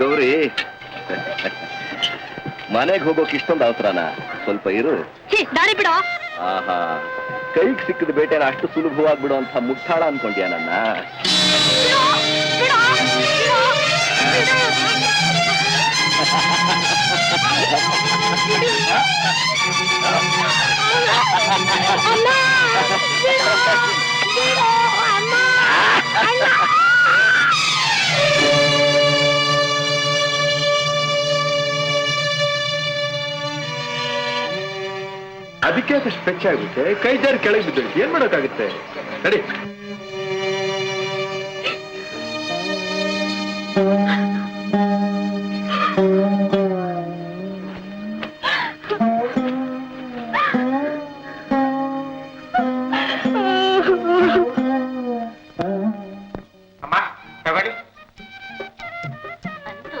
ಗೌರಿ. ಮನೆಗೆ ಹೋಗೋಕ್ ಇಷ್ಟೊಂದು ಅವಸರನ? ಸ್ವಲ್ಪ ಇರು. ದಾರಿ ಬಿಡ. ಆಹಾ ಕೈಗೆ ಸಿಕ್ಕಿದ ಬೇಟೆನ ಅಷ್ಟು ಸುಲಭವಾಗಿ ಬಿಡುವಂತ ಮುಟ್ಟಾಳ ಅನ್ಕೊಂಡ್ಯಾ ನನ್ನ? Oh ಬಿಡೋ, ಬಿಡೋ, ಅಮ್ಮ, ಅದಕ್ಕೆ ಅದಷ್ಟು ಪೆಚ್ಚಾಗುತ್ತೆ ಕೈ ಜಾರಿ ಕೆಳಗೆ ಬಿದ್ದೋಯ್ತು. ಏನ್ ಮಾಡೋಕ್ಕಾಗುತ್ತೆ? ನಡಿ. ಅಮ್ಮ ತಗೊಳ್ಳಿ. ಅಂತೂ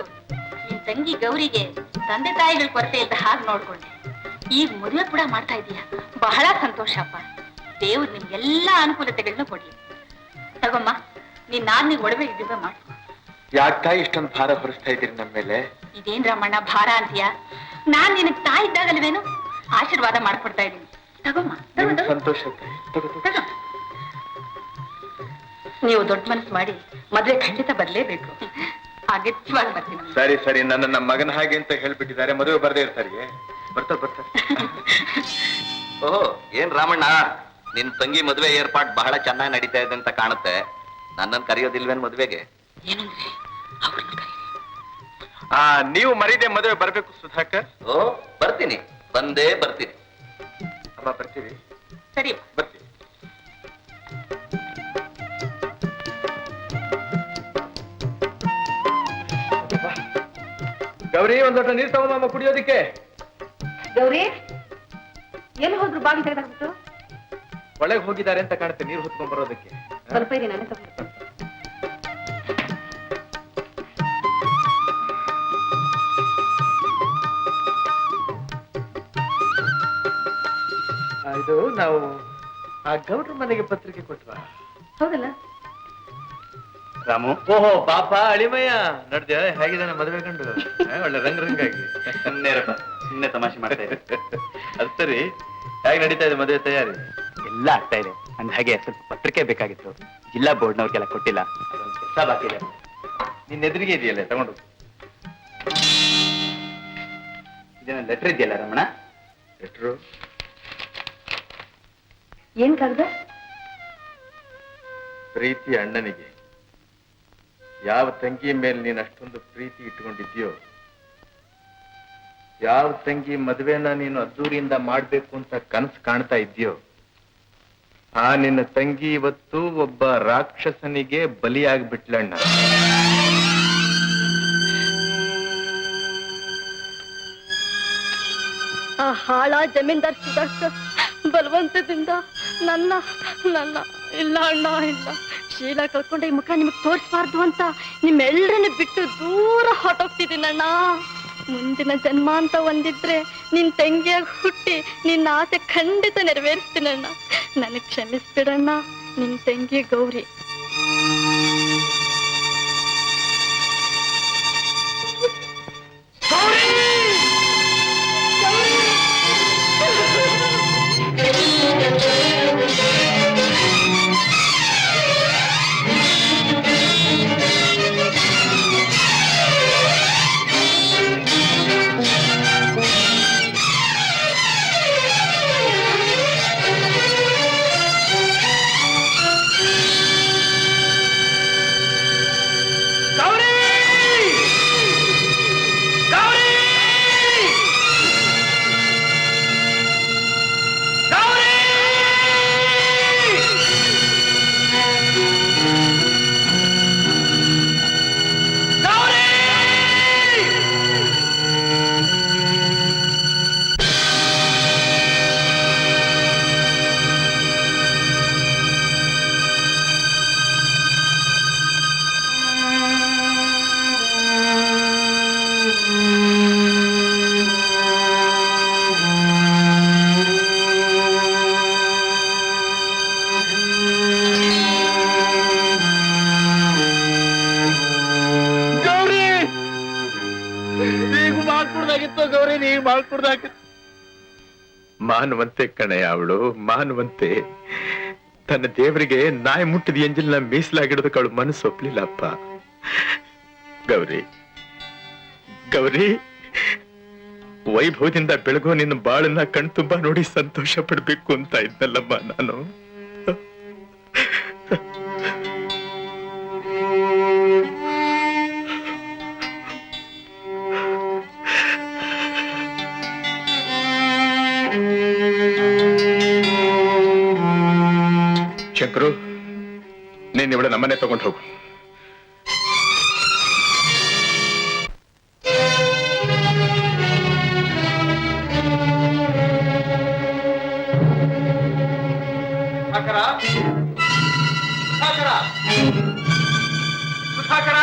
ನಿನ್ ತಂಗಿ ಗೌರಿಗೆ ತಂದೆ ತಾಯಿಗಳ ಕೊರತೆ ಇದ್ದ ಹಾಗೆ ನೋಡ್ಕೊಂಡೆ. ಈಗ ಮದುವೆ ಕೂಡ ಮಾಡ್ತಾ ಇದೀಯ. ಬಹಳ ಸಂತೋಷ ಅಪ್ಪ. ದೇವ್ರು ನಿಮ್ಗೆಲ್ಲಾ ಅನುಕೂಲತೆಗಳನ್ನ ಕೊಡ್ಲಿ. ತಗೊಮ್ಮ ನೀನ್ ನಾನ್ ನೀವು ಒಡವೆ ಇದ್ದಿವೆ ಮಾಡು. ಯಾಕ ಇಷ್ಟೊಂದು ಭಾರ ಹೊರಿಸ್ತಾ ಇದ್ದೀರಿ ನಮ್ಮ ಮೇಲೆ? ಇದೇನ್ ರಮಣ್ಣ ಭಾರ ಅಂತೀಯ? ನಾನ್ ನಿನಗ್ ತಾಯಿ ಇದ್ದಾಗಲ್ವೇನು? ಆಶೀರ್ವಾದ ಮಾಡ್ಕೊಡ್ತಾ ಇದೀನಿ ತಗೊಮ್ಮ. ಸಂತೋಷ ತಗೋ, ತಗೋ. ತಗೋ. ನೀವು ದೊಡ್ಡ ಮನಸ್ಸು ಮಾಡಿ ಮದ್ವೆ ಖಂಡಿತ ಬರ್ಲೇಬೇಕು. ಅಗತ್ಯವಾಗಿ ಬರ್ತೀನಿ. ಸರಿ ಸರಿ. ನನ್ನ ನಮ್ಮ ಮಗನ ಹಾಗೆ ಅಂತ ಹೇಳ್ಬಿಟ್ಟಿದ್ದಾರೆ. ಮದುವೆ ಬರದೇ ಇರ್ತಾರೆ. ಬರ್ತಾರೆ ಬರ್ತ. ಓಹೋ ಏನ್ ರಾಮಣ್ಣ? ನಿನ್ ತಂಗಿ ಮದ್ವೆ ಏರ್ಪಾಟ್ ಬಹಳ ಚೆನ್ನಾಗಿ ನಡೀತಾ ಇದೆ ಅಂತ ಕಾಣುತ್ತೆ. ನನ್ನನ್ ಕರೆಯೋದಿಲ್ವೇನ್ ಮದ್ವೆಗೆ. ಆ ನೀವು ಮರಿದೆ ಮದುವೆ ಬರ್ಬೇಕು ಸುಧಾಕರ್? ಓ ಬರ್ತೀನಿ. ಬಂದೇ ಬರ್ತೀನಿ. ಅಮ್ಮ ಬರ್ತೀವಿ ಸರಿ ಬರ್ತೀವಿ ಗೌರಿ ಒಂದ್ ಲೋಟ ನೀರ್ ತಗೊಂಬ ಕುಡಿಯೋದಿಕ್ಕೆ. ಗೌರಿ ಎಲ್ಲಿ ಹೋದ್ರು ಬಾಗಿ ತೆಗೆದಾಕ್ಬಿಟ್ಟು ಒಳಗೆ ಹೋಗಿದ್ದಾರೆ ಅಂತ ಕಾಣುತ್ತೆ ನೀರು ಹೊತ್ಕೊಂಡ್ ಬರೋದಕ್ಕೆ. ಸ್ವಲ್ಪ ಇರಿ ನಾನೇ ತಗೊಂಡು ಇದು ನಾವು ಆ ಗೌಡ್ರ ಮನೆಗೆ ಪತ್ರಿಕೆ ಕೊಟ್ವ? ಹೌದಲ್ಲ? ರಾಮು? ಓಹೋ ಪಾಪ ಅಳಿಮಯ್ಯ. ನಡ್ದ ಹೇಗಿದ್ದಾನೆ ಮದುವೆ ಕಂಡು ಒಳ್ಳೆ ರಂಗ ರಂಗಾಗಿ ಸುಮ್ಮನೆ ತಮಾಷೆ ಮಾಡ್ತಾ ಇದ್ದೆ. ಅದು ಸರಿ ಹೇಗೆ ನಡೀತಾ ಇದೆ ಮದುವೆ ತಯಾರಿ? ಎಲ್ಲ ಆಗ್ತಾ ಇದೆ. ಅಂದ ಹಾಗೆ ಸ್ವಲ್ಪ ಪತ್ರಿಕೆ ಬೇಕಾಗಿತ್ತು. ಜಿಲ್ಲಾ ಬೋರ್ಡ್ನವ್ರಿಗೆಲ್ಲ ಕೊಟ್ಟಿಲ್ಲ. ಕೆಲಸ ಬಾಕಿ ಇದೆ. ನಿನ್ನ ಎದುರಿಗೆ ಇದೆಯಲ್ಲ ತಗೊಂಡು. ಇದನ್ನ ಲೆಟರ್ ಇದೆಯಲ್ಲ ರಮಣ? ಲೆಟ್ರು ಏನ್ ಕರ್ದ ಪ್ರೀತಿ ಅಣ್ಣನಿಗೆ. ಯಾವ ತಂಗಿಯ ಮೇಲೆ ನೀನು ಅಷ್ಟೊಂದು ಪ್ರೀತಿ ಇಟ್ಕೊಂಡಿದ್ಯೋ ಯಾವ ತಂಗಿ ಮದುವೆನ ನೀನು ಅದ್ದೂರಿಯಿಂದ ಮಾಡ್ಬೇಕು ಅಂತ ಕನಸು ಕಾಣ್ತಾ ಇದ್ಯೋ? ಆ ನಿನ್ನ ತಂಗಿ ಇವತ್ತು ಒಬ್ಬ ರಾಕ್ಷಸನಿಗೆ ಬಲಿಯಾಗ್ಬಿಟ್ಲಣ್ಣ. ಆ ಹಾಳ ಜಮೀನ್ದಾರ್ ಸುಧಾಕರ್ ಬಲವಂತದಿಂದ ನನ್ನ ನನ್ನ, ಇಲ್ಲ ಅಣ್ಣ, ಇಲ್ಲ. ಶೀಲ ಕಳ್ಕೊಂಡ ಈ ಮುಖ ನಿಮಗ್ ತೋರಿಸ್ಬಾರ್ದು ಅಂತ ನಿಮ್ಮೆಲ್ಲರನ್ನ ಬಿಟ್ಟು ದೂರ ಹೊರಟೋಗ್ತಿದ್ದೀನಣ್ಣ. ಮುಂದಿನ ಜನ್ಮ ಅಂತ ಒಂದಿದ್ರೆ ನಿನ್ ತಂಗಿಯಾಗಿ ಹುಟ್ಟಿ ನಿನ್ನ ಆಸೆ ಖಂಡಿತ ನೆರವೇರಿಸ್ತೀನಣ್ಣ ನನಗ್ ಕ್ಷಮಿಸ್ಬಿಡಣ್ಣ, ನಿನ್ ತಂಗಿ ಗೌರಿ. ಕುಡ್ದಾಕ ಮಾನವಂತೆ ಕಣೆ ಅವಳು, ಮಾನವಂತೆ. ತನ್ನ ದೇವರಿಗೆ ನಾಯಿ ಮುಟ್ಟಿದ ಎಂಜಿಲ್ನ ಮೀಸಲಾಗಿಡೋದಕ್ಕೆ ಅವಳು ಮನಸ್ಸು ಒಪ್ಲಿಲ್ಲಪ್ಪ. ಗೌರಿ ಗೌರಿ, ವೈಭವದಿಂದ ಬೆಳಗೋ ನಿನ್ನ ಬಾಳನ್ನ ಕಣ್ತುಂಬ ನೋಡಿ ಸಂತೋಷ ಪಡ್ಬೇಕು ಅಂತ ಇದ್ನಲ್ಲಮ್ಮ ನಾನು. ಇವಳ ನಮ್ಮನೆ ತಗೊಂಡು ಹೋಗು. ಸುಧಾಕರ? ಸುಧಾಕರ? ಸುಧಾಕರ?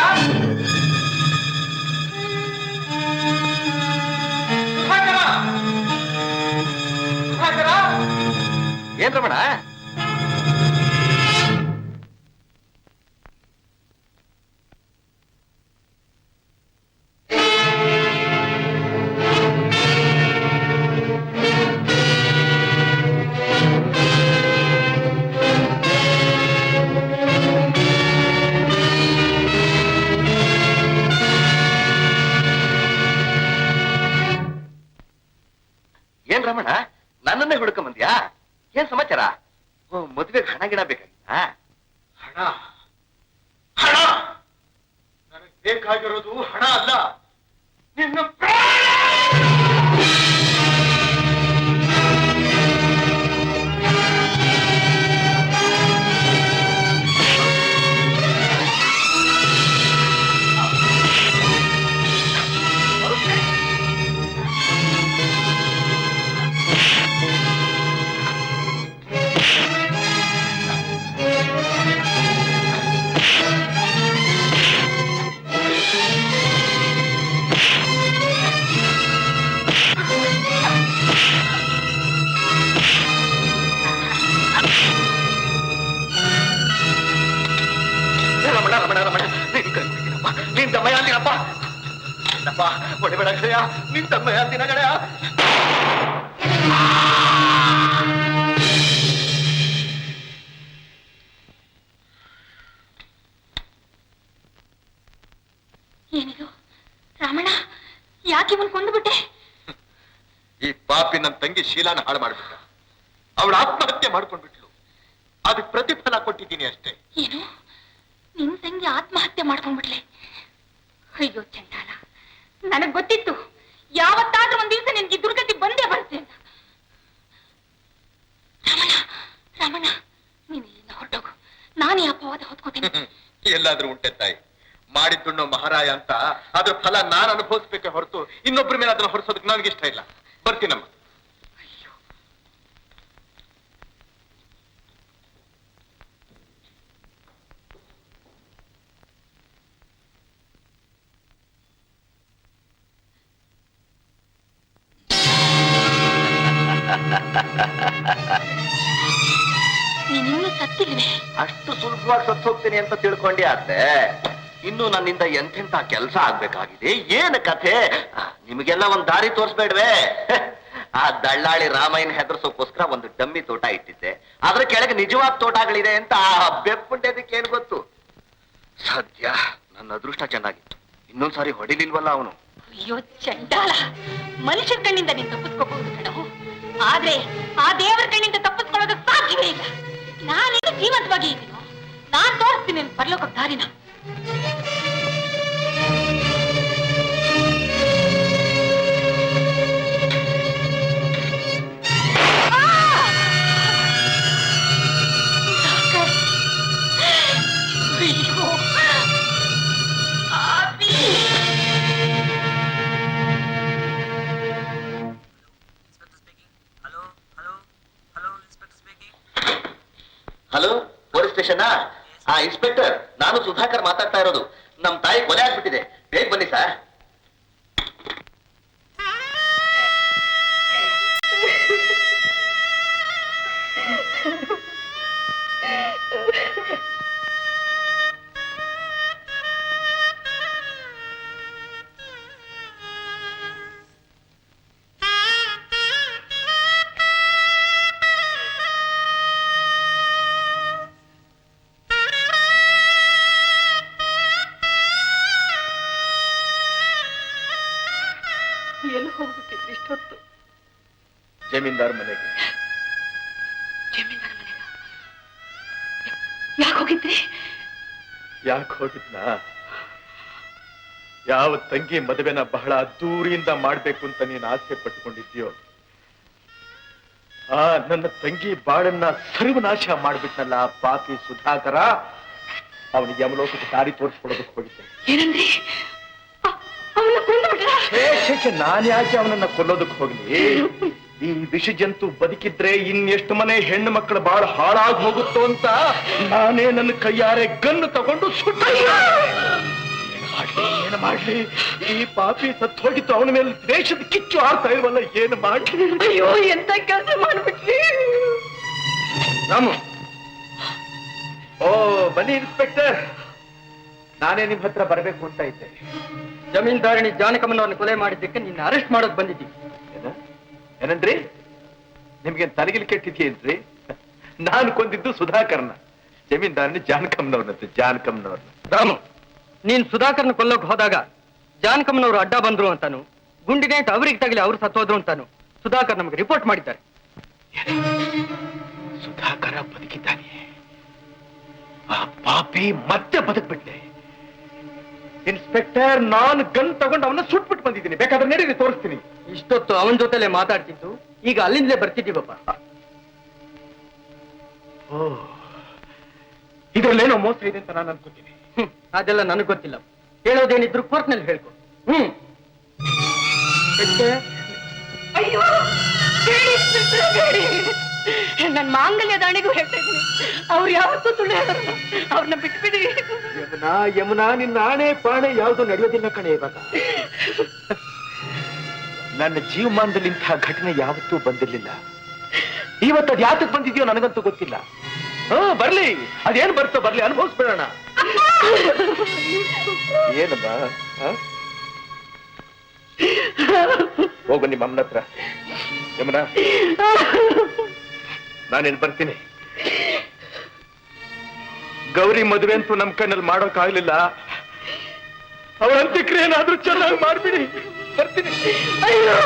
ಸುಧಾಕರ? ಸುಧಾಕರ? ಏನ್ ರಮಣ ಬೇಕಾಗಿರೋದು ಹಣ ಅಲ್ಲ. ನಿನ್ನ ತಮ್ಮಯ್ಯ ಅಂದಿನ ಗೆಳೆಯ ಏನಿದು? ರಾಮಣ್ಣ ಯಾಕೆ ಇವನ್ ಕೊಂದುಬಿಟ್ಟೆ? ಈ ಪಾಪಿ ನನ್ನ ತಂಗಿ ಶೀಲಾನ ಹಾಳು ಮಾಡ್ಬಿಟ್ಟ. ಅವಳು ಆತ್ಮಹತ್ಯೆ ಮಾಡ್ಕೊಂಡ್ಬಿಟ್ಲು. ಅದಕ್ಕೆ ಪ್ರತಿಫಲ ಕೊಟ್ಟಿದ್ದೀನಿ ಅಷ್ಟೇ. ಏನು? ನಿನ್ ತಂಗಿ ಆತ್ಮಹತ್ಯೆ ಮಾಡ್ಕೊಂಡ್ಬಿಟ್ಲೆ. ಅಯ್ಯೋ ಚಂಡಾಲ ನನಗ್ ಗೊತ್ತಿತ್ತು. ಯಾವತ್ತಾದ್ರೂ ಒಂದ್ ದಿವಸ ನಿನ್ಗೆ ದುರ್ಗತಿ ಬಂದೇ ಬರುತ್ತೆ ಅಂತ. ರಮಣ ರಮಣ, ನೀನ್ ಇಲ್ಲಿಂದ ಹೊರಟೋಗು. ನಾನು ಈ ಅಪವಾದ ಎಲ್ಲಾದ್ರೂ ಉಂಟೆ ತಾಯಿ. ಮಾಡಿದ್ದುಣ್ಣು ಮಹಾರಾಯ ಅಂತ ಅದ್ರ ಫಲ ನಾನು ಅನುಭವಿಸ್ಬೇಕೆ ಹೊರತು ಇನ್ನೊಬ್ಬರ ಮೇಲೆ ಅದನ್ನ ಹೊರಿಸೋದಕ್ಕೆ ನನಗಿಷ್ಟ ಇಲ್ಲ. ಬರ್ತೀನಮ್ಮ. ಸುಲಭವಾಗಿ ಸತ್ತು ಹೋಗ್ತೀನಿ ಅಂತ ತಿಳ್ಕೊಂಡೆ ಆದ್ರೆ ಇನ್ನು ನನ್ನಿಂದ ಎಂತೆಂತ ಕೆಲಸ ಆಗ್ಬೇಕಾಗಿದೆ? ಏನು ಕಥೆ? ನಿಮಗೆಲ್ಲ ಒಂದ್ ದಾರಿ ತೋರಿಸ್ಬೇಡ್ವೆ? ಆ ದಳ್ಳಾಳಿ ರಾಮಾಯಣ ಹೆದರ್ಸೋಕೋಸ್ಕರ ಒಂದು ಡಮ್ಮಿ ತೋಟ ಇಟ್ಟಿದ್ದೆ. ಅದ್ರ ಕೆಳಗೆ ನಿಜವಾದ ತೋಟಗಳಿದೆ ಅಂತ ಆ ಬೆಪ್ಪುಂಡೆದಕ್ಕೆ ಏನ್ ಗೊತ್ತು? ಸದ್ಯ ನನ್ನ ಅದೃಷ್ಟ ಚೆನ್ನಾಗಿತ್ತು. ಇನ್ನೊಂದ್ಸಾರಿ ಹೊಡಿಲಿಲ್ವಲ್ಲ ಅವನು? ಅಯ್ಯೋ, ಚಂಡಾಲ! ಮನುಷ್ಯರ ಕಣ್ಣಿಂದ ನೀನ್ ತಪ್ಪಿಸ್ಕೋಬಹುದು ಕಣವು ಆದ್ರೆ ಆ ದೇವರ ಕಣ್ಣಿಂದ ತಪ್ಪಿಸ್ಕೊಳ್ಳೋದಕ್ಕೆ ಸಾಧ್ಯವೇ ಇಲ್ಲ. ನಾನೇನು ಜೀವಂತವಾಗಿ ಇದ್ದೀನೋ? ನಾನ್ ತೋರಿಸ್ತೀನಿ ನಿನ್ ಪರಲೋಕ ದಾರಿನ ಅಯ್ಯೋ ಆಪಿ Inspector ಆ ಇನ್ಸ್ಪೆಕ್ಟರ್ ನಾನು ಸುಧಾಕರ್ ಮಾತಾಡ್ತಾ ಇರೋದು. ನಮ್ ತಾಯಿ ಕೊಲೆ ಆಗ್ಬಿಟ್ಟಿದೆ. ಬೇಗ ಬನ್ನಿ ಸರ್. ಜಮೀನ್ದಾರ್ ಮನೆಗೆ. ಜಮೀನ್ದಾರ ಮನೆಗ? ಯಾಕೆ ಹೋಗಿದ್ರಿ? ಯಾಕೆ ಹೋಗಿದ್ನ? ಯಾವ ತಂಗಿ ಮದುವೆನ ಬಹಳ ಅದ್ದೂರಿಯಿಂದ ಮಾಡ್ಬೇಕು ಅಂತ ನೀನು ಆಸೆ ಪಟ್ಟುಕೊಂಡಿದ್ಯೋ ಆ ನನ್ನ ತಂಗಿ ಬಾಳನ್ನ ಸರ್ವನಾಶ ಮಾಡ್ಬಿಟ್ನಲ್ಲ ಆ ಪಾಪಿ ಸುಧಾಕರ? ಅವನಿಗೆ ಯಮಲೋಕಕ್ಕೆ ದಾರಿ ತೋರಿಸ್ಕೊಡೋದಕ್ಕೆ ಹೋಗಿದ್ದೆ. ನಾನ್ ಯಾಕೆ ಅವನನ್ನ ಕೊಲ್ಲೋದಕ್ಕೆ ಹೋಗ್ಲಿ? ಈ ವಿಷ ಜಂತು ಬದುಕಿದ್ರೆ ಇನ್ನೆಷ್ಟು ಮನೆ ಹೆಣ್ಣು ಮಕ್ಕಳು ಬಹಳ ಹಾಳಾಗಿ ಹೋಗುತ್ತೋ ಅಂತ ನಾನೇ ನನ್ನ ಕೈಯಾರೆ ಗನ್ನು ತಗೊಂಡು ಸುಟ್ಟ ಏನ್ ಏನು ಮಾಡ್ಲಿ? ಈ ಪಾಪಿ ಸತ್ತು ಹೋಗಿತ್ತು ಅವನ ಮೇಲೆ ದೇಶದ ಕಿಚ್ಚು ಆಡ್ತಾ ಇಲ್ವಲ್ಲ ಏನು ಮಾಡ್ಲಿ? ಅಯ್ಯೋ ಎಂತ ಕೆಲಸ ಮಾಡ್ಬಿಟ್ಲಿ? ರಾಮು. ಓ ಬನ್ನಿ ಇನ್ಸ್ಪೆಕ್ಟರ್. ನಾನೇ ನಿಮ್ ಹತ್ರ ಬರಬೇಕು ಅಂತ ಇದ್ದೆ. ಜಮೀನ್ದಾರಣಿ ಜಾನಕಮ್ಮನವ್ರನ್ನ ಕೊಲೆ ಮಾಡಿದ್ದಕ್ಕೆ ನಿನ್ನ ಅರೆಸ್ಟ್ ಮಾಡೋಕ್ ಬಂದಿದ್ದೀವಿ ಏನ? ಏನಂದ್ರಿ? ನಿಮ್ಗೆ ತಲೆಗಿಲ್ ಕೆಟ್ಟಿದ್ಯೇನ್ರಿ ನಾನು ಕೊಂದಿದ್ದು ಸುಧಾಕರ್ನ. ಜಮೀನ್ದಾರನ ಜಾನಕಮ್ಮನವ್ರನ್ನಂತೆ ಜಾನಕಮ್ಮನವ್ರನ್ನ ರಾಮು ನೀನ್ ಸುಧಾಕರ್ನ ಕೊಲ್ಲೋಕ್ ಹೋದಾಗ ಜಾನಕಮ್ಮನವರು ಅಡ್ಡ ಬಂದ್ರು ಅಂತಾನು ಗುಂಡಿನೇಟ್ ಅವ್ರಿಗೆ ತಗಲಿ ಅವ್ರು ಸತ್ತೋದ್ರು ಅಂತಾನು ಸುಧಾಕರ್ ನಮಗೆ ರಿಪೋರ್ಟ್ ಮಾಡಿದ್ದಾರೆ. ಸುಧಾಕರ ಬದುಕಿದ್ದಾನೆ. ಆ ಪಾಪಿ ಮತ್ತೆ ಬದುಕ್ಬಿಟ್ಟೆ ಇನ್ಸ್ಪೆಕ್ಟರ್ ನಾನು ಗನ್ ತಗೊಂಡು ಅವನ್ನ ಸುಟ್ಬಿಟ್ಟು ಬಂದಿದ್ದೀನಿ. ಬೇಕಾದ್ರೆ ನಡೀರಿ ತೋರಿಸ್ತೀನಿ. ಇಷ್ಟೊತ್ತು ಅವನ ಜೊತೆಲೆ ಮಾತಾಡ್ತಿದ್ದು. ಈಗ ಅಲ್ಲಿಂದಲೇ ಬರ್ತಿದ್ದೀವಪ್ಪ. ಓ ಇದರಲ್ಲೇನೋ ಮೋಸ ಇದೆ ಅಂತ ನಾನು ಅನ್ಕೋತೀನಿ. ಹ್ಮ್, ಅದೆಲ್ಲ ನನಗ್ ಗೊತ್ತಿಲ್ಲ. ಹೇಳೋದೇನಿದ್ರು ಕೋರ್ಟ್ನಲ್ಲಿ ಹೇಳ್ಕೊ. ಹ್ಮ್. ಅಯ್ಯೋ ಬೇಡಿ ಇನ್ಸ್ಪೆಕ್ಟರ್, ಬೇಡಿ. ನನ್ ಮಾಂಗಲ್ಯ ದಾಣಿಗೂ ಹೇಳ್ತಾ ಇದ್ದೀನಿ ಅವ್ರು ಯಾವತ್ತೂ ಸುಳ್ಳು ಹೇಳಲ್ಲ ಅವ್ರನ್ನ ಬಿಟ್ಬಿಡಿ. ಯಮುನಾ ಯಮುನಾ ನಿನ್ನ ಆಣೆ ಪಾಣೆ ಯಾವುದು ನಡೆಯೋದಿಲ್ಲ ಕಣೆ ಇವಾಗ. ನನ್ನ ಜೀವಮಾನದಲ್ಲಿ ಇಂತಹ ಘಟನೆ ಯಾವತ್ತೂ ಬಂದಿರಲಿಲ್ಲ. ಇವತ್ತು ಅದ್ ಯಾತಕ್ಕೆ ಬಂದಿದೆಯೋ ನನಗಂತೂ ಗೊತ್ತಿಲ್ಲ. ಹಾ ಬರ್ಲಿ. ಅದೇನ್ ಬರ್ತೋ ಬರ್ಲಿ, ಅನುಭವಿಸ್ಬಿಡೋಣ. ಏನಮ್ಮ? ಹೋಗು ನಿಮ್ಮ ಅಮ್ಮನ ಹತ್ರ. ಯಮನ, ನಾನೇನ್ ಬರ್ತೀನಿ? ಗೌರಿ ಮದುವೆ ಅಂತೂ ನಮ್ ಕಣ್ಣಲ್ಲಿ ಮಾಡೋಕ್ಕಾಗ್ಲಿಲ್ಲ. ಅವಳ ಏನಾದ್ರೂ ಚೆನ್ನಾಗಿ ಮಾಡ್ಬಿಡಿ. ಬರ್ತೀನಿ ಅಯ್ಯೋ